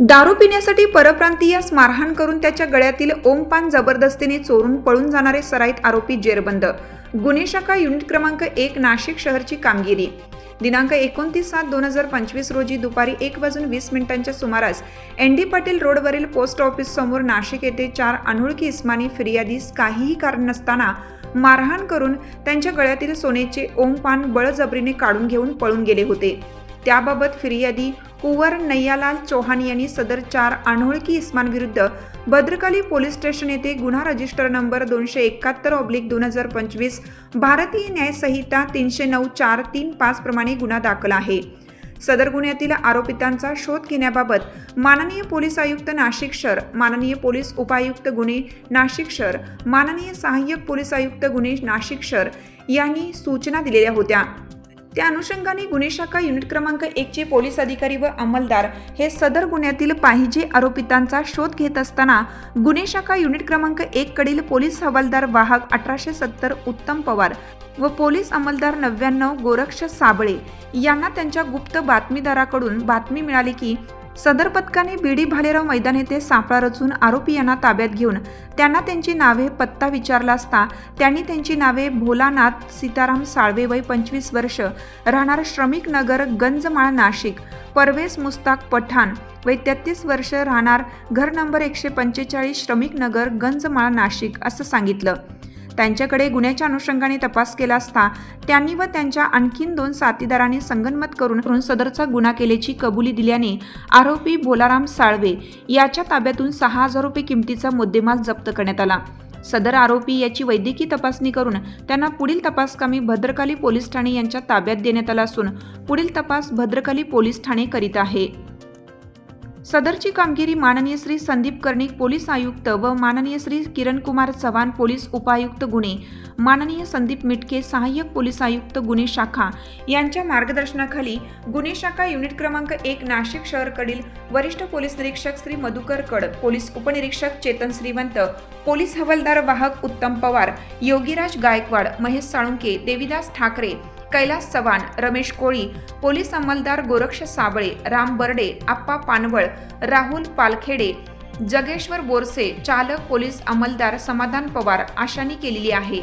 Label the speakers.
Speaker 1: दारू पिण्यासाठी परप्रांतीयास मारहाण करून त्याच्या गळ्यातील ओमपान जबरदस्तीने चोरून पळून जाणारे सराईत आरोपी जेरबंद. गुन्हे शाखा युनिट क्रमांक एक नाशिक शहरची कामगिरी. दिनांक एकोणतीस सात दोन हजार पंचवीस रोजी दुपारी एक वाजून वीस मिनिटांच्या सुमारास एन डी पाटील रोडवरील पोस्ट ऑफिस समोर नाशिक येथे चार अनोळखी इस्मानी फिर्यादीस काहीही कारण नसताना मारहाण करून त्यांच्या गळ्यातील सोन्याचे ओमपान बळजबरीने काढून घेऊन पळून गेले होते. त्याबाबत फिर्यादी कुंवर नय्यालाल चौहान यांनी सदर चार अनोळखी इस्मांविरुद्ध भद्रकाली पोलीस स्टेशन येथे गुन्हा रजिस्टर नंबर दोनशे एकाहत्तर ऑब्लिक दोन हजार पंचवीस भारतीय न्यायसंहिता तीनशे नऊ चार तीन पाच प्रमाणे गुन्हा दाखल आहे. सदर गुन्ह्यातील आरोपितांचा शोध घेण्याबाबत माननीय पोलीस आयुक्त नाशिक शहर माननीय पोलीस उपायुक्त गुन्हे नाशिक शहर माननीय सहाय्यक पोलीस आयुक्त गुन्हे नाशिक शहर यांनी सूचना दिलेल्या होत्या. त्या अनुषंगाने गुन्हे शाखा युनिट क्रमांक एकचे पोलीस अधिकारी व अंमलदार हे सदर गुन्ह्यातील पाहिजे आरोपितांचा शोध घेत असताना गुन्हे शाखा युनिट क्रमांक एक कडील पोलीस हवालदार वाहक अठराशे सत्तर उत्तम पवार व पोलीस अंमलदार नव्याण्णव गोरक्ष साबळे यांना त्यांच्या गुप्त बातमीदाराकडून बातमी मिळाली की सदर पथकाने बीडी भालेराव मैदान येथे सापळा रचून आरोपी यांना ताब्यात घेऊन त्यांना त्यांची नावे पत्ता विचारला असता त्यांनी त्यांची नावे भोलानाथ सीताराम साळवे वय पंचवीस वर्ष राहणार श्रमिक नगर गंजमाळा नाशिक परवेस मुस्ताक पठाण वय तेहतीस वर्ष राहणार घर नंबर एकशे पंचेचाळीस श्रमिक नगर गंजमाळा नाशिक असं सांगितलं. त्यांच्याकडे गुन्ह्याच्या अनुषंगाने तपास केला असता त्यांनी व त्यांच्या आणखीन दोन साथीदारांनी संगनमत करून सदरचा गुन्हा केल्याची कबुली दिल्याने आरोपी भोलाराम साळवे याच्या ताब्यातून सहा हजार रुपये किमतीचा मुद्देमाल जप्त करण्यात आला. सदर आरोपी याची वैद्यकीय तपासणी करून त्यांना पुढील तपासकामी भद्रकाली पोलीस ठाणे यांच्या ताब्यात देण्यात आला असून पुढील तपास भद्रकाली पोलीस ठाणे करीत आहे. सदरची कामगिरी माननीय श्री संदीप कर्णिक पोलीस आयुक्त व माननीय श्री किरणकुमार चव्हाण पोलीस उपायुक्त गुन्हे माननीय संदीप मिटके सहाय्यक पोलीस आयुक्त गुन्हे शाखा यांच्या मार्गदर्शनाखाली गुन्हे शाखा युनिट क्रमांक एक नाशिक शहरकडील वरिष्ठ पोलीस निरीक्षक श्री मधुकर कड पोलीस उपनिरीक्षक चेतन श्रीवंत पोलीस हवालदार वाहक उत्तम पवार योगीराज गायकवाड महेश साळुंके देविदास ठाकरे कैलास चव्हाण रमेश कोळी पोलीस अंमलदार गोरक्ष साबळे राम बर्डे आप्पा पानवळ राहुल पालखेडे जगेश्वर बोरसे चालक पोलीस अंमलदार समाधान पवार आशांनी केलेली आहे.